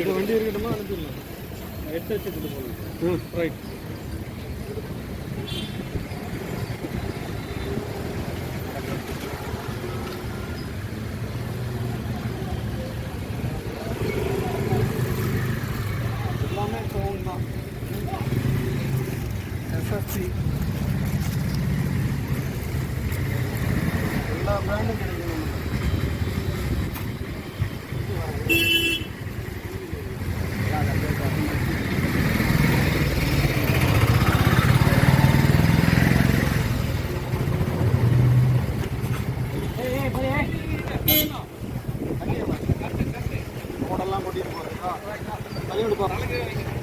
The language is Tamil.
இந்த வண்டி இருக்கட்டுமா? அனுப்பிடலாம். எடுத்து வச்சுட்டு போகலாம் ம். ரைட் எஸ்எஸ்சி எல்லா பிராண்டும் கிடைக்கும் கூட்டிட்டு போறீங்களா தலையோடு போறேன்